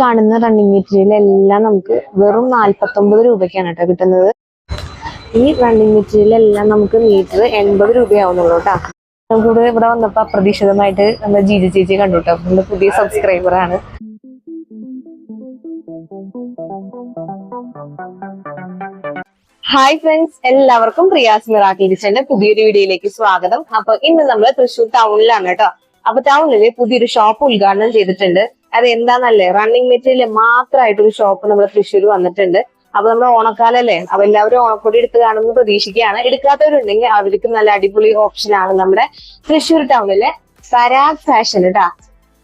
കാണുന്ന running material എല്ലാം നമുക്ക് വെറും നാല്പത്തൊമ്പത് രൂപയ്ക്കാണ് കേട്ടോ കിട്ടുന്നത്. ഈ റണ്ണിങ് മെറ്റീരിയൽ എല്ലാം നമുക്ക് മീറ്റർ എൺപത് രൂപയാവുന്നുള്ളൂ കേട്ടോ നമുക്കിവിടെ ഇവിടെ വന്നപ്പോ അപ്രതീക്ഷിതമായിട്ട് നമ്മുടെ ജീജ ചേച്ചി കണ്ടു കേട്ടോ നമ്മുടെ പുതിയ സബ്സ്ക്രൈബർ ആണ്. ഹായ് ഫ്രണ്ട്സ് എല്ലാവർക്കും പ്രിയാസ് മിറാക്കി കിച്ചന്റെ പുതിയൊരു വീഡിയോയിലേക്ക് സ്വാഗതം. അപ്പൊ ഇന്ന് നമ്മൾ തൃശ്ശൂർ ടൗണിലാണ് കേട്ടോ അപ്പൊ ടൗണിൽ പുതിയൊരു ഷോപ്പ് ഉദ്ഘാടനം ചെയ്തിട്ടുണ്ട്. അത് എന്താന്നല്ലേ റണ്ണിങ് മെറ്റീരിയൽ മാത്രമായിട്ട് ഒരു ഷോപ്പ് നമ്മൾ തൃശ്ശൂർ വന്നിട്ടുണ്ട്. അപ്പൊ നമ്മൾ ഓണക്കാലല്ലേ? അപ്പൊ എല്ലാവരും ഓണക്കൊടി എടുത്ത് കാണുമെന്ന് പ്രതീക്ഷിക്കുകയാണ്. എടുക്കാത്തവരുണ്ടെങ്കിൽ അവർക്ക് നല്ല അടിപൊളി ഓപ്ഷൻ ആണ് നമ്മുടെ തൃശ്ശൂർ ടൗണിലെ സരാഗ് ഫാഷൻ കേട്ടാ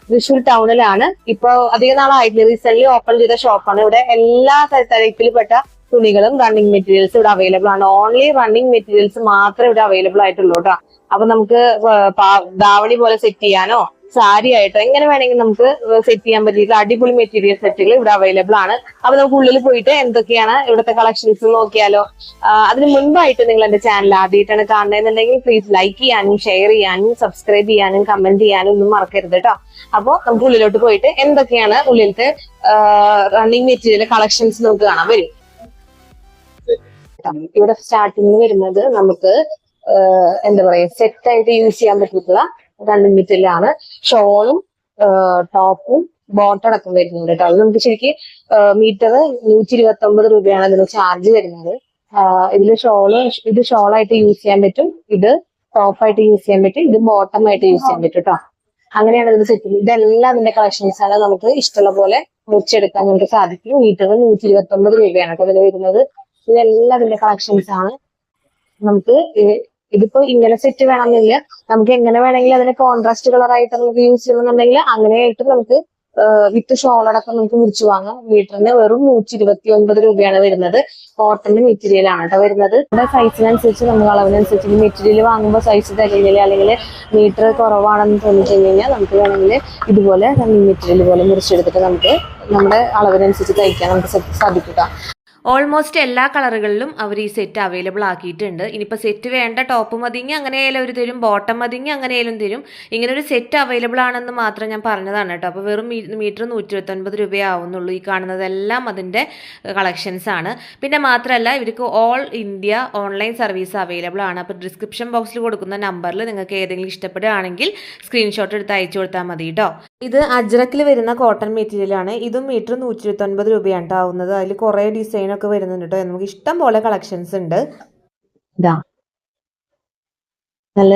തൃശ്ശൂർ ടൗണിലാണ് ഇപ്പൊ അധികം നാളായിട്ടില്ല. റീസെന്റ് ഓപ്പൺ ചെയ്ത ഷോപ്പാണ് ഇവിടെ എല്ലാ തരത്തിൽപ്പെട്ട തുണികളും റണ്ണിങ് മെറ്റീരിയൽസ് ഇവിടെ അവൈലബിൾ ആണ്. ഓൺലി റണ്ണിങ് മെറ്റീരിയൽസ് മാത്രമേ ഇവിടെ അവൈലബിൾ ആയിട്ടുള്ളൂ കേട്ടോ അപ്പൊ നമുക്ക് ദാവണി പോലെ സെറ്റ് ചെയ്യാനോ സാരി ആയിട്ട് എങ്ങനെ വേണമെങ്കിൽ നമുക്ക് സെറ്റ് ചെയ്യാൻ പറ്റിയിട്ടുള്ള അടിപൊളി മെറ്റീരിയൽ സെറ്റുകൾ ഇവിടെ അവൈലബിൾ ആണ്. അപ്പൊ നമുക്ക് ഉള്ളിൽ പോയിട്ട് എന്തൊക്കെയാണ് ഇവിടുത്തെ കളക്ഷൻസ് നോക്കിയാലോ. അതിന് മുൻപായിട്ട് നിങ്ങൾ എന്റെ ചാനൽ ആദ്യമായിട്ടാണ് കാണുന്നതെന്നുണ്ടെങ്കിൽ പ്ലീസ് ലൈക്ക് ചെയ്യാനും ഷെയർ ചെയ്യാനും സബ്സ്ക്രൈബ് ചെയ്യാനും കമന്റ് ചെയ്യാനും ഒന്നും മറക്കരുത് കേട്ടോ അപ്പൊ നമുക്ക് ഉള്ളിലോട്ട് പോയിട്ട് എന്തൊക്കെയാണ് ഉള്ളിലത്തെ റണ്ണിങ് മെറ്റീരിയൽ കളക്ഷൻസ് നമുക്ക് കാണാൻ വരും. ഇവിടെ സ്റ്റാർട്ടിങ് വരുന്നത് നമുക്ക് എന്താ പറയാ സെറ്റ് ആയിട്ട് യൂസ് ചെയ്യാൻ പറ്റിയിട്ടുള്ള മെറ്റീരിയൽ ആണ് ഷോളും ടോപ്പും ബോട്ടം അടക്കം വരുന്നുണ്ട് കേട്ടോ. അത് നമുക്ക് ശരിക്കും മീറ്റർ നൂറ്റി ഇരുപത്തി ഒമ്പത് രൂപയാണ് അതിന് ചാർജ് വരുന്നത്. ഇതിൽ ഷോൾ ഇത് ഷോളായിട്ട് യൂസ് ചെയ്യാൻ പറ്റും. ഇത് ടോപ്പായിട്ട് യൂസ് ചെയ്യാൻ പറ്റും. ഇത് ബോട്ടം ആയിട്ട് യൂസ് ചെയ്യാൻ പറ്റും കേട്ടോ. അങ്ങനെയാണ് ഇത് സെറ്റ് ഇതെല്ലാം അതിന്റെ കളക്ഷൻസ് ആണ് നമുക്ക് ഇഷ്ടമുള്ള പോലെ മുറിച്ചെടുക്കാൻ നമുക്ക് സാധിക്കും. മീറ്റർ നൂറ്റി ഇരുപത്തി ഒമ്പത് രൂപയാണ് കേട്ടോ ഇതിൽ വരുന്നത്. ഇതെല്ലാം അതിന്റെ കളക്ഷൻസ് ആണ്. നമുക്ക് ഇതിപ്പോ ഇങ്ങനെ സെറ്റ് വേണമെന്നില്ല നമുക്ക് എങ്ങനെ വേണമെങ്കിൽ അതിന് കോൺട്രാസ്റ്റ് കളർ ആയിട്ട് നമുക്ക് യൂസ് ചെയ്യണമെന്നുണ്ടെങ്കിൽ അങ്ങനെയായിട്ട് നമുക്ക് വിത്ത് ഷോളടക്കം നമുക്ക് മുറിച്ച് വാങ്ങാം. മീറ്ററിന് വെറും നൂറ്റി ഇരുപത്തി ഒൻപത് രൂപയാണ് വരുന്നത്. കോട്ടന്റെ മെറ്റീരിയൽ ആണ് കേട്ടോ വരുന്നത്. നമ്മുടെ സൈസിനനുസരിച്ച് നമ്മൾ അളവിനനുസരിച്ച് മെറ്റീരിയൽ വാങ്ങുമ്പോൾ സൈസ് തരുന്നില്ല അല്ലെങ്കിൽ മീറ്റർ കുറവാണെന്ന് തോന്നിക്കഴിഞ്ഞ് കഴിഞ്ഞാൽ നമുക്ക് വേണമെങ്കിൽ ഇതുപോലെ മെറ്റീരിയൽ പോലെ മുറിച്ചെടുത്തിട്ട് നമുക്ക് നമ്മുടെ അളവിനനുസരിച്ച് തയ്ക്കാൻ നമുക്ക് സാധിക്കുക. ഓൾമോസ്റ്റ് എല്ലാ കളറുകളിലും അവർ ഈ സെറ്റ് അവൈലബിൾ ആക്കിയിട്ടുണ്ട്. ഇനിയിപ്പോൾ സെറ്റ് വേണ്ട ടോപ്പ് മതിങ്ങി അങ്ങനെയായാലും അവർ തരും ബോട്ടം മതിങ്ങി അങ്ങനെയായാലും തരും. ഇങ്ങനെ ഒരു സെറ്റ് അവൈലബിൾ ആണെന്ന് മാത്രം ഞാൻ പറഞ്ഞതാണ് കേട്ടോ. അപ്പോൾ വെറും മീറ്റർ നൂറ്റി ഇരുപത്തൊൻപത് രൂപയാവുന്നുള്ളൂ ഈ കാണുന്നതെല്ലാം അതിന്റെ കളക്ഷൻസ് ആണ്. പിന്നെ മാത്രമല്ല ഇവർക്ക് all India online service available ആണ്. അപ്പോൾ ഡിസ്ക്രിപ്ഷൻ ബോക്സിൽ കൊടുക്കുന്ന നമ്പറിൽ നിങ്ങൾക്ക് ഏതെങ്കിലും ഇഷ്ടപ്പെടുകയാണെങ്കിൽ സ്ക്രീൻഷോട്ട് എടുത്ത് അയച്ചു കൊടുത്താൽ മതി കേട്ടോ. ഇത് അജ്രക്കിൽ വരുന്ന കോട്ടൺ മെറ്റീരിയലാണ് ഇതും മീറ്റർ നൂറ്റി ഇരുപത്തൊൻപത് രൂപയാണ് ട്ടോ ആവുന്നത്. അതിൽ കുറേ ഡിസൈൻ ഒക്കെ വരുന്നുണ്ട് കേട്ടോ നമുക്ക് ഇഷ്ടം പോലെ കളക്ഷൻസ് ഉണ്ട്. ഇതാ. നല്ല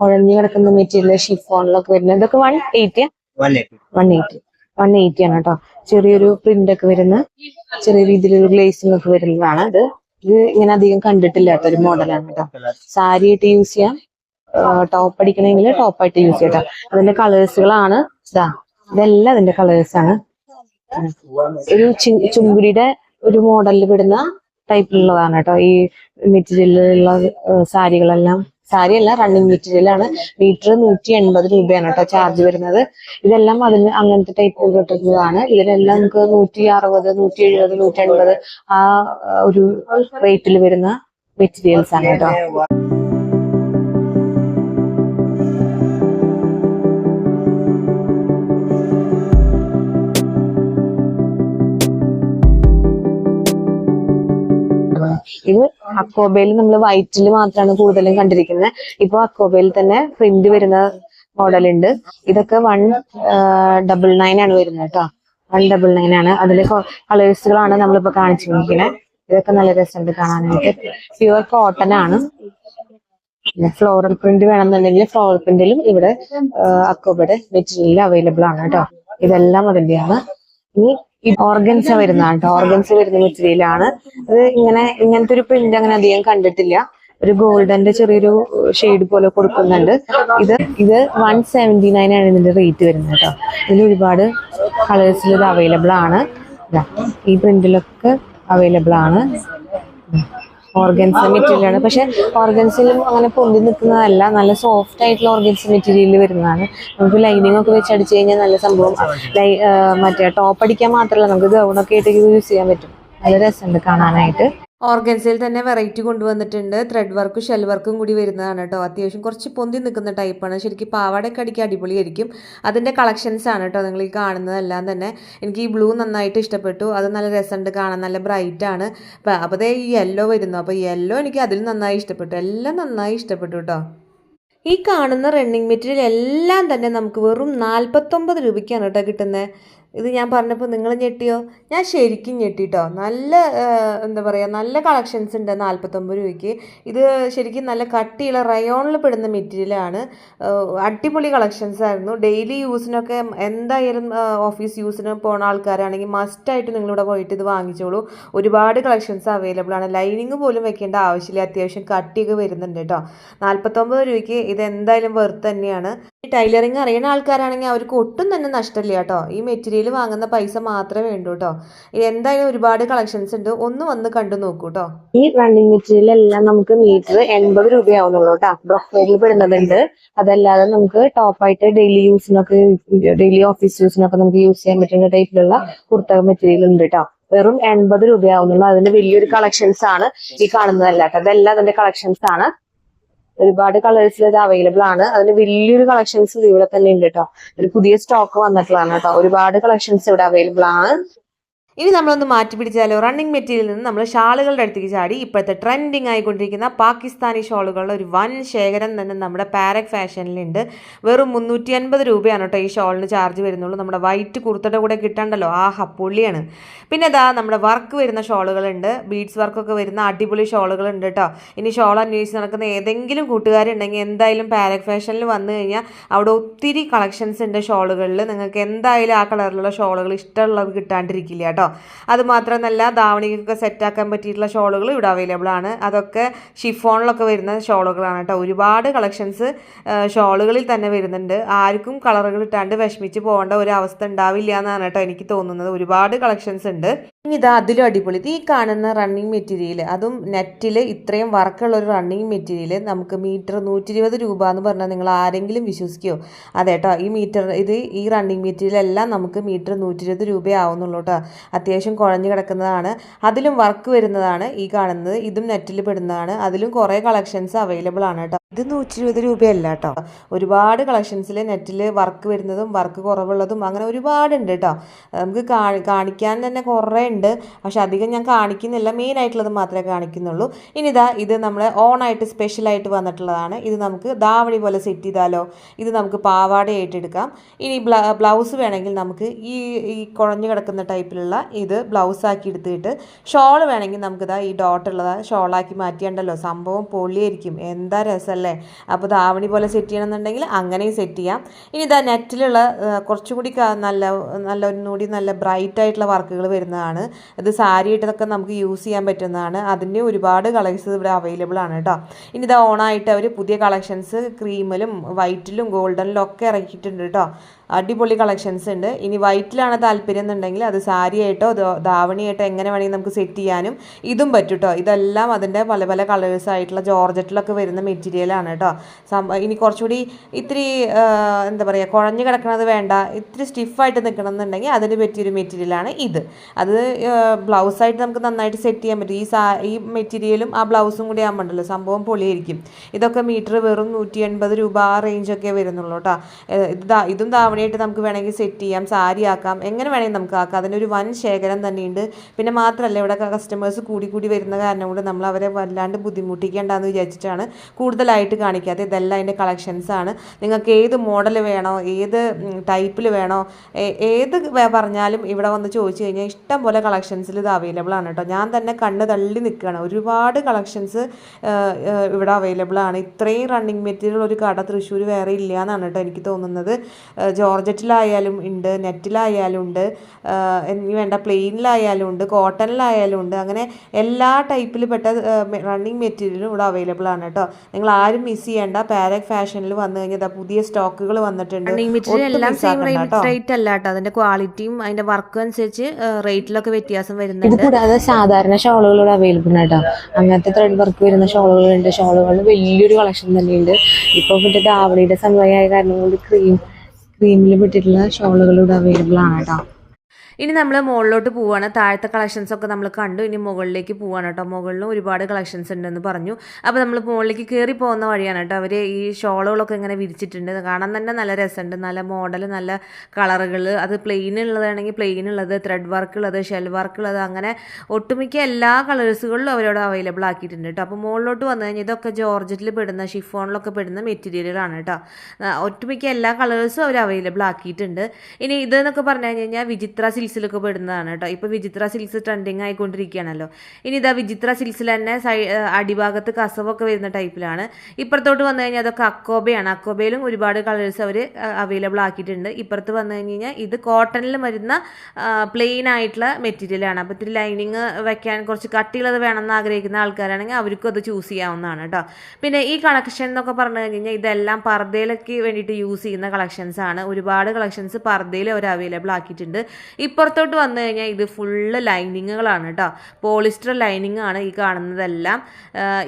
കുഴഞ്ഞു കിടക്കുന്ന മെറ്റീരിയൽ ഷിഫോണിലൊക്കെ വരുന്നത് ഇതൊക്കെ one eighty one eighty one eighty ആണ് കേട്ടോ ചെറിയൊരു പ്രിന്റ് ഒക്കെ വരുന്ന ചെറിയ രീതിയിലൊരു ഗ്ലേസിംഗ് ഒക്കെ വരുന്നതാണ് ഇത്. ഇത് ഇങ്ങനെ അധികം കണ്ടിട്ടില്ലാത്ത ഒരു മോഡലാണ് കേട്ടോ സാരി ആയിട്ട് യൂസ് ചെയ്യാം. ടോപ്പ് അടിക്കണമെങ്കിൽ ടോപ്പായിട്ട് യൂസ് ചെയ്യാം കേട്ടോ അതിന്റെ കളേഴ്സുകളാണ് ഇതാ ഇതെല്ലാം അതിന്റെ കളേഴ്സ് ആണ്. ഒരു ചുങ്കുടിയുടെ ഒരു മോഡലിൽ വിടുന്ന ടൈപ്പിലുള്ളതാണ് കേട്ടോ. ഈ മെറ്റീരിയലുള്ള സാരികളെല്ലാം. സാരി അല്ല റണ്ണിങ് മെറ്റീരിയൽ ആണ്. മീറ്റർ നൂറ്റി എൺപത് രൂപയാണ് കേട്ടോ ചാർജ് വരുന്നത്. ഇതെല്ലാം അതിന് അങ്ങനത്തെ ടൈപ്പ് കിട്ടുന്നതാണ് ഇതിലെല്ലാം നമുക്ക് നൂറ്റി അറുപത് നൂറ്റി എഴുപത് നൂറ്റി എൺപത് ആ, ഒരു റേറ്റിൽ വരുന്ന മെറ്റീരിയൽസ് ആണ് കേട്ടോ. ഇത് അക്കോബയിൽ നമ്മൾ വൈറ്റിൽ മാത്രമാണ് കൂടുതലും കണ്ടിരിക്കുന്നത്. ഇപ്പൊ അക്കോബയിൽ തന്നെ പ്രിന്റ് വരുന്ന മോഡൽ ഉണ്ട് ഇതൊക്കെ വൺ ഡബിൾ നയൻ ആണ് വരുന്നത് കേട്ടോ വൺ ഡബിൾ നയൻ ആണ്. അതിലെ കളേഴ്സുകളാണ് നമ്മളിപ്പോ കാണിച്ചിരിക്കുന്നത് ഇതൊക്കെ നല്ല രസമുണ്ട് കാണാനായിട്ട്. പ്യുവർ കോട്ടൺ ആണ്. പിന്നെ ഫ്ലോറൽ പ്രിന്റ് വേണമെന്നുണ്ടെങ്കിൽ ഫ്ലോറൽ പ്രിന്റിലും ഇവിടെ അക്കോബയുടെ മെറ്റീരിയൽ അവൈലബിൾ ആണ് കേട്ടോ ഇതെല്ലാം അതിന്റെയാണ്. ഇനി ഓർഗൻസ വരുന്നതാണ് കേട്ടോ. ഓർഗൻസ് വരുന്ന മെറ്റീരിയലാണ് അത് ഇങ്ങനെ ഇങ്ങനത്തെ ഒരു പ്രിന്റ് അങ്ങനെ അധികം കണ്ടിട്ടില്ല. ഒരു ഗോൾഡന്റെ ചെറിയൊരു ഷെയ്ഡ് പോലെ കൊടുക്കുന്നുണ്ട്. ഇത് ഇത് വൺ സെവന്റി നയൻ ആണ് ഇതിന്റെ റേറ്റ് വരുന്നത് കേട്ടോ. ഇതിൽ ഒരുപാട് കളേഴ്സിൽ ഇത് അവൈലബിൾ ആണ്. ഈ പ്രിന്റിലൊക്കെ അവൈലബിൾ ആണ്. ഓർഗൻസ മെറ്റീരിയലാണ് പക്ഷെ ഓർഗൻസിലും അങ്ങനെ പൊന്തി നിൽക്കുന്നതല്ല. നല്ല സോഫ്റ്റ് ആയിട്ടുള്ള ഓർഗൻസ് മെറ്റീരിയൽ വരുന്നതാണ്. നമുക്ക് ലൈനിങ് ഒക്കെ വെച്ച് അടിച്ചു കഴിഞ്ഞാൽ നല്ല സംഭവം. ലൈ മറ്റേ ടോപ്പ് അടിക്കാൻ മാത്രമല്ല നമുക്ക് ഗൗണൊക്കെ ആയിട്ട് യൂസ് ചെയ്യാൻ പറ്റും. നല്ല രസമുണ്ട് കാണാനായിട്ട്. ഓർഗൻസയിൽ തന്നെ വെറൈറ്റി കൊണ്ടുവന്നിട്ടുണ്ട്. ത്രെഡ് വർക്കും ഷെൽ വർക്കും കൂടി വരുന്നതാണ് കേട്ടോ അത്യാവശ്യം കുറച്ച് പൊന്തി നിൽക്കുന്ന ടൈപ്പാണ് ശരിക്കും പാവാടയൊക്കെ അടിക്കാൻ അടിപൊളിയായിരിക്കും. അതിന്റെ കളക്ഷൻസ് ആണ് കേട്ടോ നിങ്ങൾ ഈ കാണുന്നതെല്ലാം തന്നെ. എനിക്ക് ഈ ബ്ലൂ നന്നായിട്ട് ഇഷ്ടപ്പെട്ടു. അത് നല്ല രസമുണ്ട് കാണാൻ നല്ല ബ്രൈറ്റ് ആണ്. അപ്പോൾ ദേ ഈ യെല്ലോ വരുന്നു. അപ്പോൾ യെല്ലോ എനിക്ക് അതിൽ നന്നായി ഇഷ്ടപ്പെട്ടു. എല്ലാം നന്നായി ഇഷ്ടപ്പെട്ടു കേട്ടോ ഈ കാണുന്ന റണ്ണിങ് മെറ്റീരിയൽ എല്ലാം തന്നെ നമുക്ക് വെറും നാൽപ്പത്തൊമ്പത് രൂപയ്ക്കാണ് കേട്ടോ കിട്ടുന്നത് ഇത് ഞാൻ പറഞ്ഞപ്പോൾ നിങ്ങൾ ഞെട്ടിയോ? ഞാൻ ശരിക്കും ഞെട്ടിട്ടോ. നല്ല എന്താ പറയുക നല്ല കളക്ഷൻസ് ഉണ്ട് നാൽപ്പത്തൊമ്പത് രൂപയ്ക്ക്. ഇത് ശരിക്കും നല്ല കട്ടിയുള്ള റയോണിൽ പെടുന്ന മെറ്റീരിയലാണ് അടിപൊളി കളക്ഷൻസ് ആയിരുന്നു. ഡെയിലി യൂസിനൊക്കെ എന്തായാലും ഓഫീസ് യൂസിന് പോണ ആൾക്കാരാണെങ്കിൽ മസ്റ്റായിട്ട് നിങ്ങളിവിടെ പോയിട്ട് ഇത് വാങ്ങിച്ചോളൂ. ഒരുപാട് കളക്ഷൻസ് അവൈലബിൾ ആണ്. ലൈനിങ് പോലും വെക്കേണ്ട ആവശ്യമില്ല. അത്യാവശ്യം കട്ടിയൊക്കെ വരുന്നുണ്ട് കേട്ടോ. നാൽപ്പത്തൊമ്പത് രൂപയ്ക്ക് ഇത് എന്തായാലും വെറുത്ത് തന്നെയാണ്. ടൈലറിങ് അറിയുന്ന ആൾക്കാരാണെങ്കിൽ അവർക്ക് ഒട്ടും തന്നെ നഷ്ടമില്ല കേട്ടോ. ഈ മെറ്റീരിയൽ വാങ്ങുന്ന പൈസ മാത്രമേ വേണ്ടൂ കേട്ടോ. എന്തായാലും ഒരുപാട് കളക്ഷൻസ് ഉണ്ട്. ഒന്ന് വന്ന് കണ്ടു നോക്കൂ കേട്ടോ. ഈ റണ്ണിങ് മെറ്റീരിയൽ എല്ലാം നമുക്ക് മീറ്റർ എൺപത് രൂപയാവുന്നുള്ളൂ കേട്ടോ. ബ്രോക്കേഡിൽ പെടുന്നതുണ്ട്. അതല്ലാതെ നമുക്ക് ടോപ്പായിട്ട് ഡെയിലി യൂസിനൊക്കെ ഡെയിലി ഓഫീസ് യൂസിനൊക്കെ നമുക്ക് യൂസ് ചെയ്യാൻ പറ്റുന്ന ടൈപ്പിലുള്ള കുർത്ത മെറ്റീരിയൽ ഉണ്ട് കേട്ടോ. വെറും എൺപത് രൂപയാവുന്നുള്ളൂ. അതിന്റെ വലിയൊരു കളക്ഷൻസ് ആണ് ഈ കാണുന്നതല്ല കേട്ടോ. അതെല്ലാം അതിന്റെ കളക്ഷൻസ് ആണ്. ഒരുപാട് കളേഴ്സിൽ ഇത് അവൈലബിൾ ആണ്. അതിന് വലിയൊരു കളക്ഷൻസ് ഇവിടെ തന്നെ ഉണ്ട് കേട്ടോ ഒരു പുതിയ സ്റ്റോക്ക് വന്നിട്ടുള്ളതാണ് കേട്ടോ ഒരുപാട് കളക്ഷൻസ് ഇവിടെ അവൈലബിൾ ആണ്. ഇനി നമ്മളൊന്ന് മാറ്റി പിടിച്ചാലോ? റണ്ണിങ് മെറ്റീരിയലിൽ നിന്ന് നമ്മൾ ഷാളുകളുടെ അടുത്തേക്ക് ചാടി ഇപ്പോഴത്തെ ട്രെൻഡിങ് ആയിക്കൊണ്ടിരിക്കുന്ന പാകിസ്ഥാനി ഷോളുകളുടെ ഒരു വൻ ശേഖരം തന്നെ നമ്മുടെ പാരക് ഫാഷനിലുണ്ട് വെറും മുന്നൂറ്റി അൻപത് രൂപയാണ് കേട്ടോ ഈ ഷോളിന് ചാർജ് വരുന്നുള്ളൂ. നമ്മുടെ വൈറ്റ് കുർത്തയുടെ കൂടെ കിട്ടണ്ടല്ലോ. ആ ഹപ്പുള്ളിയാണ് പിന്നെ ഇതാ നമ്മുടെ വർക്ക് വരുന്ന ഷോളുകളുണ്ട്. ബീഡ്സ് വർക്കൊക്കെ വരുന്ന അടിപൊളി ഷോളുകളുണ്ട് കേട്ടോ. ഇനി ഷോൾ അന്വേഷിച്ച് നടക്കുന്ന ഏതെങ്കിലും കൂട്ടുകാരുണ്ടെങ്കിൽ എന്തായാലും പാരക് ഫാഷനിൽ വന്നു കഴിഞ്ഞാൽ അവിടെ ഒത്തിരി കളക്ഷൻസ് ഉണ്ട് ഷോളുകളിൽ. നിങ്ങൾക്ക് എന്തായാലും ആ കളറിലുള്ള ഷോളുകൾ ഇഷ്ടമുള്ളത് കിട്ടാണ്ടിരിക്കില്ല കേട്ടോ. അത് മാത്രമല്ല ധാവണിക്കൊക്കെ സെറ്റാക്കാൻ പറ്റിയിട്ടുള്ള ഷോളുകൾ ഇവിടെ അവൈലബിൾ ആണ്. അതൊക്കെ ഷിഫോണിലൊക്കെ വരുന്ന ഷോളുകളാണ് കേട്ടോ. ഒരുപാട് കളക്ഷൻസ് ഷോളുകളിൽ തന്നെ വരുന്നുണ്ട്. ആർക്കും കളറുകൾ ഇട്ടാണ്ട് വിഷമിച്ച് പോകേണ്ട ഒരു അവസ്ഥ ഉണ്ടാവില്ല എന്നാണ് കേട്ടോ എനിക്ക് തോന്നുന്നത്. ഒരുപാട് കളക്ഷൻസ് ഉണ്ട്. ഇനി ഇതാ അതിലും അടിപൊളി. ഈ കാണുന്ന റണ്ണിങ് മെറ്റീരിയൽ അതും നെറ്റിൽ ഇത്രയും വർക്കുള്ള ഒരു റണ്ണിങ് മെറ്റീരിയൽ നമുക്ക് മീറ്റർ നൂറ്റി ഇരുപത് രൂപ എന്ന് പറഞ്ഞാൽ നിങ്ങൾ ആരെങ്കിലും വിശ്വസിക്കുമോ അതെ കേട്ടോ ഈ മീറ്റർ ഇത് ഈ റണ്ണിങ് മെറ്റീരിയൽ എല്ലാം നമുക്ക് മീറ്റർ നൂറ്റി ഇരുപത് രൂപയാവുന്നുള്ളൂ കേട്ടോ. അത്യാവശ്യം കുഴഞ്ഞു കിടക്കുന്നതാണ്. അതിലും വർക്ക് വരുന്നതാണ് ഈ കാണുന്നത്. ഇതും നെറ്റിൽ പെടുന്നതാണ്. അതിലും കുറേ കളക്ഷൻസ് അവൈലബിൾ ആണ് കേട്ടോ ഇത് നൂറ്റി ഇരുപത് രൂപയല്ല കേട്ടോ ഒരുപാട് കളക്ഷൻസിൽ നെറ്റിൽ വർക്ക് വരുന്നതും വർക്ക് കുറവുള്ളതും അങ്ങനെ ഒരുപാടുണ്ട് കേട്ടോ നമുക്ക് കാണിക്കാൻ തന്നെ കുറേ ഉണ്ട് പക്ഷെ അധികം ഞാൻ കാണിക്കുന്നില്ല. മെയിൻ ആയിട്ടുള്ളത് മാത്രമേ കാണിക്കുന്നുള്ളൂ. ഇനി ഇതാ ഇത് നമ്മൾ ഓണായിട്ട് സ്പെഷ്യലായിട്ട് വന്നിട്ടുള്ളതാണ്. ഇത് നമുക്ക് ദാവണി പോലെ സെറ്റ് ചെയ്താലോ? ഇത് നമുക്ക് പാവാടയായിട്ട് എടുക്കാം. ഇനി ബ്ല ബ്ലൗസ് വേണമെങ്കിൽ നമുക്ക് ഈ ഈ കുഴഞ്ഞു കിടക്കുന്ന ടൈപ്പിലുള്ള ഇത് ബ്ലൗസ് ആക്കി എടുത്തിട്ട് ഷോൾ വേണമെങ്കിൽ നമുക്കിതാ ഈ ഡോട്ട് ഉള്ളതാ ഷോളാക്കി മാറ്റിയണ്ടല്ലോ. സംഭവം പൊള്ളിയായിരിക്കും. എന്താ രസമല്ലേ അപ്പോൾ ദാവണി പോലെ സെറ്റ് ചെയ്യണമെന്നുണ്ടെങ്കിൽ അങ്ങനെയും സെറ്റ് ചെയ്യാം. ഇനി ഇതാ നെറ്റിലുള്ള കുറച്ചുകൂടി കൂടി നല്ല നല്ല ഒന്നുകൂടി നല്ല ബ്രൈറ്റ് ആയിട്ടുള്ള വർക്കുകൾ വരുന്നതാണ്. ഇത് സാരി ഇട്ടതൊക്കെ നമുക്ക് യൂസ് ചെയ്യാൻ പറ്റുന്നതാണ്. അതിന്റെ ഒരുപാട് കളേഴ്സ് ഇവിടെ അവൈലബിൾ ആണ് കേട്ടോ ഇനി ഇത് ഓണായിട്ട് അവർ പുതിയ കളക്ഷൻസ് ക്രീമിലും വൈറ്റിലും ഗോൾഡനിലും ഒക്കെ ഇറക്കിയിട്ടുണ്ട് കേട്ടോ അടിപൊളി കളക്ഷൻസ് ഉണ്ട്. ഇനി വൈറ്റിലാണ് താല്പര്യം എന്നുണ്ടെങ്കിൽ അത് സാരിയായിട്ടോ ധാവണിയായിട്ടോ എങ്ങനെ വേണമെങ്കിൽ നമുക്ക് സെറ്റ് ചെയ്യാനും ഇതും പറ്റും കേട്ടോ ഇതെല്ലാം അതിന്റെ പല പല കളേഴ്സ് ആയിട്ടുള്ള ജോർജറ്റിലൊക്കെ വരുന്ന മെറ്റീരിയലാണ് കേട്ടോ ഇനി കുറച്ചുകൂടി ഇത്തിരി എന്താ പറയുക കുഴഞ്ഞു കിടക്കണത് വേണ്ട ഇത്തിരി സ്റ്റിഫായിട്ട് നിൽക്കണം എന്നുണ്ടെങ്കിൽ അതിന് പറ്റിയൊരു മെറ്റീരിയലാണ് ഇത്. അത് ബ്ലൗസായിട്ട് നമുക്ക് നന്നായിട്ട് സെറ്റ് ചെയ്യാൻ പറ്റും. ഈ സാ ഈ മെറ്റീരിയലും ആ ബ്ലൗസും കൂടി ആകുമ്പോണ്ടല്ലോ സംഭവം പൊളിയായിരിക്കും. ഇതൊക്കെ മീറ്റർ വെറും നൂറ്റി എൺപത് രൂപ ആ റേഞ്ചൊക്കെ വരുന്നുള്ളൂ കേട്ടോ ഇത് ഇതും ദാ- ധാവണിയായിട്ട് നമുക്ക് വേണമെങ്കിൽ സെറ്റ് ചെയ്യാം സാരി ആക്കാം എങ്ങനെ വേണമെങ്കിൽ നമുക്ക് ആക്കാം. അതിനൊരു വൻ ശേഖരം തന്നെയുണ്ട്. പിന്നെ മാത്രമല്ല ഇവിടെ കസ്റ്റമേഴ്സ് കൂടി കൂടി വരുന്ന കാരണം കൊണ്ട് നമ്മൾ അവരെ വല്ലാണ്ട് ബുദ്ധിമുട്ടിക്കേണ്ടെന്ന് വിചാരിച്ചിട്ടാണ് കൂടുതലായിട്ട് കാണിക്കാതെ ഇതെല്ലാം അതിന്റെ കളക്ഷൻസാണ് നിങ്ങൾക്ക് ഏത് മോഡൽ വേണോ ഏത് ടൈപ്പിൽ വേണോ ഏത് പറഞ്ഞാലും ഇവിടെ വന്ന് ചോദിച്ചു കഴിഞ്ഞാൽ ഇഷ്ടം പോലെ കളക്ഷൻസിൽ ഇത് അവൈലബിൾ ആണ് കേട്ടോ. ഞാൻ തന്നെ കണ്ണ് തള്ളി നിൽക്കുകയാണ്. ഒരുപാട് കളക്ഷൻസ് ഇവിടെ അവൈലബിൾ ആണ്. ഇത്രയും റണ്ണിങ് മെറ്റീരിയൽ ഒരു കട തൃശ്ശൂർ വേറെ ഇല്ല എന്നാണ് കേട്ടോ എനിക്ക് തോന്നുന്നത്. ഏഹ് ജോർജറ്റിലായാലും ഉണ്ട് നെറ്റിലായാലും ഉണ്ട് എനിക്ക് ഇനി വേണ്ട പ്ലെയിനിലായാലും ഉണ്ട് കോട്ടണിലായാലും ഉണ്ട്. അങ്ങനെ എല്ലാ ടൈപ്പിൽ പെട്ട റണ്ണിങ് മെറ്റീരിയലും ഇവിടെ അവൈലബിൾ ആണ് കേട്ടോ. നിങ്ങൾ ആരും മിസ് ചെയ്യേണ്ട. പാരക് ഫാഷനിൽ വന്നു കഴിഞ്ഞാൽ പുതിയ സ്റ്റോക്കുകൾ വന്നിട്ടുണ്ട്. റേറ്റ് അല്ല കേട്ടോ. അതിന്റെ ക്വാളിറ്റിയും അതിന്റെ വർക്കും അനുസരിച്ച് റേറ്റിലൊക്കെ വ്യത്യാസം വരുന്നുണ്ട്. കൂടാതെ സാധാരണ ഷോളുകൾ ഇവിടെ അവൈലബിൾ ആണ് കേട്ടോ. അങ്ങനത്തെ ത്രെഡ് വർക്ക് വരുന്ന ഷോളുകളുണ്ട് ഷോളുകളിൽ വലിയൊരു കളക്ഷൻ തന്നെയുണ്ട്. ഇപ്പോൾ മറ്റേ ദാവണിയുടെ സമയമായ കാരണം കൊണ്ട് ക്രീം ക്രീമിൽ പെട്ടിട്ടുള്ള ഷോളുകൾ ഇവിടെ അവൈലബിൾ ആണ് കേട്ടോ ഇനി നമ്മൾ മുകളിലോട്ട് പോവുകയാണ് താഴത്തെ കളക്ഷൻസ് ഒക്കെ നമ്മൾ കണ്ടു. ഇനി മുകളിലേക്ക് പോവാണ് കേട്ടോ. മുകളിലും ഒരുപാട് കളക്ഷൻസ് ഉണ്ടെന്ന് പറഞ്ഞു. അപ്പോൾ നമ്മൾ മുകളിലേക്ക് കയറി പോകുന്ന വഴിയാണ് കേട്ടോ. അവർ ഈ ഷോളുകളൊക്കെ ഇങ്ങനെ വിരിച്ചിട്ടുണ്ട്. കാണാൻ തന്നെ നല്ല രസമുണ്ട്. നല്ല മോഡൽ നല്ല കളറുകൾ അത് പ്ലെയിൻ ഉള്ളതാണെങ്കിൽ പ്ലെയിൻ ഉള്ളത് ത്രെഡ് വർക്ക് ഉള്ളത് ഷെൽ വർക്ക് ഉള്ളത് അങ്ങനെ ഒട്ടുമിക്ക എല്ലാ കളേഴ്സുകളിലും അവരോട് അവൈലബിൾ ആക്കിയിട്ടുണ്ട് കേട്ടോ. അപ്പോൾ മുകളിലോട്ട് വന്നു കഴിഞ്ഞാൽ ഇതൊക്കെ ജോർജറ്റിൽ പെടുന്ന ഷിഫോണിലൊക്കെ പെടുന്ന മെറ്റീരിയലുകളാണ് കേട്ടോ. ഒട്ടുമിക്ക എല്ലാ കളേഴ്സും അവർ അവൈലബിൾ ആക്കിയിട്ടുണ്ട്. ഇനി ഇതെന്നൊക്കെ പറഞ്ഞു കഴിഞ്ഞാൽ വിചിത്ര സിൽസിലൊക്കെ പെടുന്നതാണ് കേട്ടോ. ഇപ്പോൾ വിചിത്ര സിൽസ് ട്രെൻഡിങ് ആയിക്കൊണ്ടിരിക്കുകയാണല്ലോ. ഇനി ഇതാ വിചിത്ര സിൽസിൽ തന്നെ സൈ അടിഭാഗത്ത് കസവൊക്കെ വരുന്ന ടൈപ്പിലാണ്. ഇപ്പുറത്തോട്ട് വന്നു കഴിഞ്ഞാൽ അതൊക്കെ അക്കോബയാണ്. അക്കോബയിലും ഒരുപാട് കളേഴ്സ് അവർ അവൈലബിൾ ആക്കിയിട്ടുണ്ട്. ഇപ്പുറത്ത് വന്നു കഴിഞ്ഞ് കഴിഞ്ഞാൽ ഇത് കോട്ടണിൽ വരുന്ന പ്ലെയിൻ ആയിട്ടുള്ള മെറ്റീരിയലാണ് അപ്പോൾ ഇത്തിരി ലൈനിങ് വെക്കാൻ കുറച്ച് കട്ടിയുള്ളത് വേണമെന്ന് ആഗ്രഹിക്കുന്ന ആൾക്കാരാണെങ്കിൽ അവർക്കും അത് ചൂസ് ചെയ്യാവുന്നതാണ് കേട്ടോ. പിന്നെ ഈ കളക്ഷൻ എന്നൊക്കെ പറഞ്ഞു കഴിഞ്ഞാൽ ഇതെല്ലാം പർദ്ദയിലൊക്കെ വേണ്ടിയിട്ട് യൂസ് ചെയ്യുന്ന കളക്ഷൻസ് ആണ്. ഒരുപാട് കളക്ഷൻസ് പർദ്ദയിൽ അവർ അവൈലബിൾ ആക്കിയിട്ടുണ്ട്. ഇപ്പുറത്തോട്ട് വന്നു കഴിഞ്ഞാൽ ഇത് ഫുള്ള് ലൈനിങ്ങുകളാണ് കേട്ടോ പോളിസ്റ്റർ ലൈനിങ് ആണ് ഈ കാണുന്നതെല്ലാം.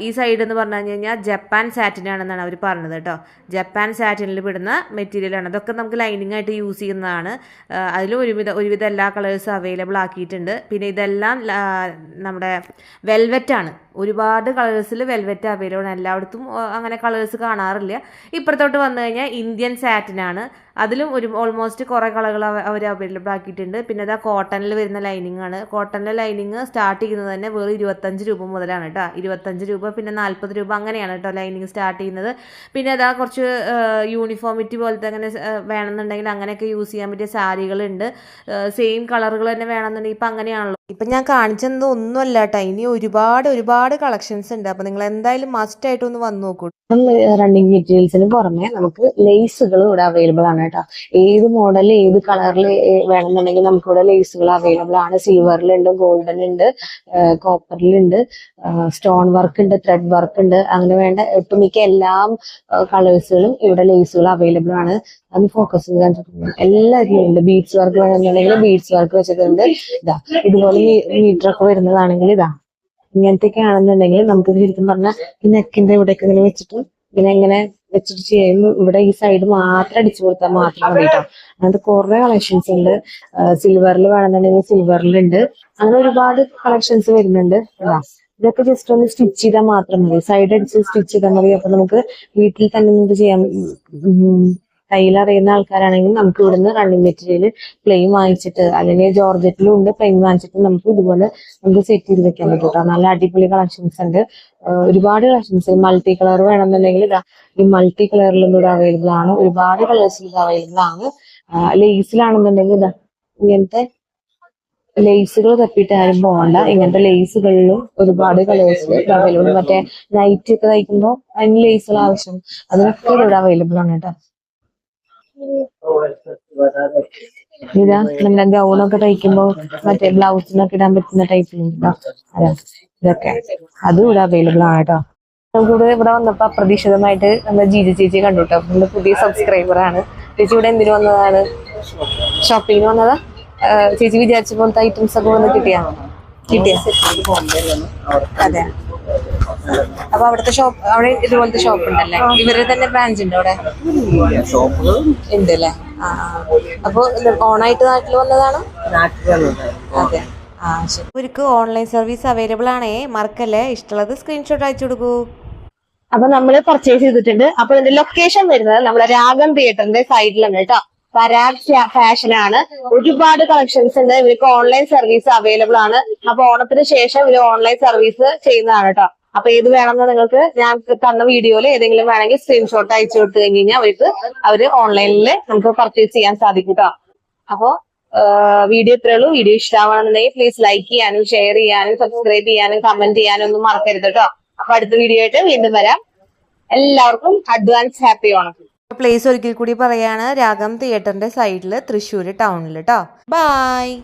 ഈ സൈഡ് എന്ന് പറഞ്ഞു കഴിഞ്ഞാൽ ജപ്പാൻ സാറ്റിൻ ആണെന്നാണ് അവർ പറഞ്ഞത് കേട്ടോ ജപ്പാൻ സാറ്റിനിൽ പെടുന്ന മെറ്റീരിയലാണ് അതൊക്കെ നമുക്ക് ലൈനിങ് ആയിട്ട് യൂസ് ചെയ്യുന്നതാണ്. അതിൽ ഒരുവിധ ഒരുവിധ എല്ലാ കളേഴ്സും അവൈലബിൾ ആക്കിയിട്ടുണ്ട്. പിന്നെ ഇതെല്ലാം നമ്മുടെ വെൽവെറ്റ് ആണ്. ഒരുപാട് കളേഴ്സിൽ വെൽവെറ്റ് അവൈലബിൾ ആണ്. എല്ലായിടത്തും അങ്ങനെ കളേഴ്സ് കാണാറില്ല. ഇപ്പുറത്തോട്ട് വന്നു കഴിഞ്ഞാൽ ഇന്ത്യൻ സാറ്റിനാണ് അതിലും ഒരു ഓൾമോസ്റ്റ് കുറേ കളറുകൾ അവർ അവൈലബിൾ ആക്കിയിട്ടുണ്ട്. പിന്നെ അതാ കോട്ടണിൽ വരുന്ന ലൈനിങ് ആണ്. കോട്ടണിലെ ലൈനിങ് സ്റ്റാർട്ട് ചെയ്യുന്നത് തന്നെ വെറും ഇരുപത്തഞ്ച് രൂപ മുതലാണ് കേട്ടോ ഇരുപത്തഞ്ച് രൂപ പിന്നെ നാൽപ്പത് രൂപ അങ്ങനെയാണ് കേട്ടോ ലൈനിങ് സ്റ്റാർട്ട് ചെയ്യുന്നത്. പിന്നെ അതാ കുറച്ച് യൂണിഫോമിറ്റി പോലത്തെ അങ്ങനെ വേണമെന്നുണ്ടെങ്കിൽ അങ്ങനെയൊക്കെ യൂസ് ചെയ്യാൻ പറ്റിയ സാരികളുണ്ട്. സെയിം കളറുകൾ തന്നെ വേണമെന്നുണ്ടെങ്കിൽ ഇപ്പം അങ്ങനെയാണല്ലോ. ഇപ്പം ഞാൻ കാണിച്ചത് ഒന്നുമല്ല കേട്ടോ. ഇനി ഒരുപാട് ഒരുപാട് കളക്ഷൻസ് ഉണ്ട്. അപ്പം നിങ്ങൾ എന്തായാലും മസ്റ്റ് ആയിട്ട് ഒന്ന് വന്ന് നോക്കൂ. റണ്ണിങ് മെറ്റീരിയൽസിന് പുറമെ നമുക്ക് ലേസുകൾ ഇവിടെ അവൈലബിൾ ആണ് കേട്ടോ. ഏത് മോഡൽ ഏത് കളറിൽ വേണമെന്നുണ്ടെങ്കിൽ നമുക്ക് ഇവിടെ ലേസുകൾ അവൈലബിൾ ആണ് സിൽവറിലുണ്ട് ഗോൾഡൻ ഉണ്ട് കോപ്പറിലുണ്ട് സ്റ്റോൺ വർക്ക് ഉണ്ട് ത്രെഡ് വർക്ക് ഉണ്ട്. അങ്ങനെ വേണ്ട ഒട്ടുമിക്ക എല്ലാ കളേഴ്സുകളും ഇവിടെ ലേസുകൾ അവൈലബിൾ ആണ്. അത് ഫോക്കസ് ചെയ്യാൻ എല്ലാത്തിലും ഉണ്ട്. ബീഡ്സ് വർക്ക് വേണമെന്നുണ്ടെങ്കിൽ ബീഡ്സ് വർക്ക് വെച്ചിട്ടുണ്ട്. ഇതാ ഇതുപോലെ മീറ്റർ ഒക്കെ വരുന്നതാണെങ്കിൽ ഇതാ. ഇങ്ങനത്തെയൊക്കെ ആണെന്നുണ്ടെങ്കിൽ നമുക്ക് ശരിക്കും പറഞ്ഞാൽ ഈ നെക്കിന്റെ ഇവിടെയൊക്കെ ഇങ്ങനെ വെച്ചിട്ട് ഇങ്ങനെ ഇങ്ങനെ വെച്ചിട്ട് ചെയ്യുമ്പോൾ ഇവിടെ ഈ സൈഡ് മാത്രം അടിച്ചു കൊടുത്താൽ മാത്രം മതി അങ്ങനത്തെ കുറെ കളക്ഷൻസ് ഉണ്ട്. സിൽവറിൽ വേണമെന്നുണ്ടെങ്കിൽ സിൽവറിലുണ്ട് അങ്ങനെ ഒരുപാട് കളക്ഷൻസ് വരുന്നുണ്ട്. ഇതാ ഇതൊക്കെ ജസ്റ്റ് ഒന്ന് സ്റ്റിച്ച് ചെയ്താൽ മാത്രം മതി. സൈഡ് അടിച്ച് സ്റ്റിച്ച് ചെയ്താൽ മതി. അപ്പൊ നമുക്ക് വീട്ടിൽ തന്നെ നമുക്ക് ചെയ്യാം. ഉം, തയ്യൽ ചെയ്യുന്ന ആൾക്കാരാണെങ്കിൽ നമുക്ക് ഇവിടുന്ന് റണ്ണിങ് മെറ്റീരിയൽ പ്ലെയിൻ വാങ്ങിച്ചിട്ട് അല്ലെങ്കിൽ ജോർജറ്റിലും ഉണ്ട് പ്ലെയിൻ വാങ്ങിച്ചിട്ട് നമുക്ക് ഇതുപോലെ നമുക്ക് സെറ്റ് ചെയ്ത് വെക്കാൻ പറ്റും കേട്ടോ നല്ല അടിപൊളി കളക്ഷൻസ് ഉണ്ട്. ഒരുപാട് കളക്ഷൻസ് മൾട്ടി കളർ വേണമെന്നുണ്ടെങ്കിൽ ഈ മൾട്ടി കളറിലും കൂടെ അവൈലബിൾ ആണ്. ഒരുപാട് കളേഴ്സിൽ ഇത് അവൈലബിൾ ആണ്. ലേസിലാണെന്നുണ്ടെങ്കിൽ ഇതാ ഇങ്ങനത്തെ ലേസുകൾ തപ്പിയിട്ട് ആരും പോകണ്ട ഇങ്ങനത്തെ ലേസുകളിലും ഒരുപാട് കളേഴ്സ് അവൈലബിൾ മറ്റേ നൈറ്റ് ഒക്കെ തയ്ക്കുമ്പോൾ അതിന് ലേസുകൾ ആവശ്യം. അതിനൊക്കെ ഇവിടെ അവൈലബിൾ ആണ് കേട്ടോ ഇതാ നമ്മുടെ ഗൗണൊക്കെ തയ്ക്കുമ്പോ മറ്റേ ബ്ലൗസിനൊക്കെ ഇടാൻ പറ്റുന്ന ടൈപ്പിലുണ്ടോ അതാ ഇതൊക്കെ. അതും ഇവിടെ അവൈലബിൾ ആണ് കേട്ടോ നമുക്കിവിടെ ഇവിടെ വന്നപ്പോ അപ്രതീക്ഷിതമായിട്ട് നമ്മുടെ ജീജ ചേച്ചി കണ്ടു കേട്ടോ നമ്മുടെ പുതിയ സബ്സ്ക്രൈബർ ആണ്. ചേച്ചി ഇവിടെ എന്തിനു വന്നതാണ്? ഷോപ്പിങ്ങിന് വന്നതാ? ചേച്ചി വിചാരിച്ച പോലത്തെ ഐറ്റംസ് ഒക്കെ വന്ന് കിട്ടിയാ? കിട്ടിയ? അതെ. അപ്പൊ അവിടുത്തെ ഷോപ്പ് അവിടെ ഇതുപോലത്തെ ഷോപ്പ് ഉണ്ടല്ലേ? ഇവരുടെ തന്നെ ബ്രാഞ്ച് ഉണ്ട് അവിടെ? ഉണ്ട് അല്ലേ ആ. അപ്പൊ ഓണായിട്ട് നാട്ടിൽ വന്നതാണ്? അതെ. ആ ശരി. ഇവർക്ക് ഓൺലൈൻ സർവീസ് അവൈലബിൾ ആണേ. മറക്കല്ലേ? ഇഷ്ടമുള്ളത് സ്ക്രീൻഷോട്ട് അയച്ചു കൊടുക്കൂ. അപ്പൊ നമ്മൾ പർച്ചേസ് ചെയ്തിട്ടുണ്ട്. അപ്പൊ ഇതിന്റെ ലൊക്കേഷൻ വരുന്നത് നമ്മുടെ രാഗം തിയേറ്ററിന്റെ സൈഡിലാണ് കേട്ടോ. പരാഗ് ഫാഷൻ ആണ്. ഒരുപാട് കളക്ഷൻസ് ഉണ്ട്. ഇവർക്ക് ഓൺലൈൻ സർവീസ് അവൈലബിൾ ആണ്. അപ്പൊ ഓണത്തിന് ശേഷം ഇവർ ഓൺലൈൻ സർവീസ് ചെയ്യുന്നതാണ് കേട്ടോ അപ്പൊ ഏത് വേണമെന്ന് നിങ്ങൾക്ക് ഞാൻ തന്ന വീഡിയോയിൽ ഏതെങ്കിലും വേണമെങ്കിൽ സ്ക്രീൻഷോട്ട് അയച്ചു കൊടുത്തു കഴിഞ്ഞ് കഴിഞ്ഞാൽ അവർക്ക് അവർ ഓൺലൈനിൽ നമുക്ക് പർച്ചേസ് ചെയ്യാൻ സാധിക്കും കേട്ടോ അപ്പോ വീഡിയോ ഇത്രേ ഉള്ളൂ. വീഡിയോ ഇഷ്ടമാണെന്നുണ്ടെങ്കിൽ പ്ലീസ് ലൈക്ക് ചെയ്യാനും ഷെയർ ചെയ്യാനും സബ്സ്ക്രൈബ് ചെയ്യാനും കമന്റ് ചെയ്യാനും ഒന്നും മറക്കരുത് കേട്ടോ അപ്പൊ അടുത്ത വീഡിയോ ആയിട്ട് വീണ്ടും വരാം. എല്ലാവർക്കും അഡ്വാൻസ് ഹാപ്പി ഓണം. പ്ലേസ് ഒരിക്കൽ കൂടി പറയാണ് രാഗം തിയേറ്ററിന്റെ സൈഡിൽ തൃശ്ശൂർ ടൗണിൽ കേട്ടോ ബായ്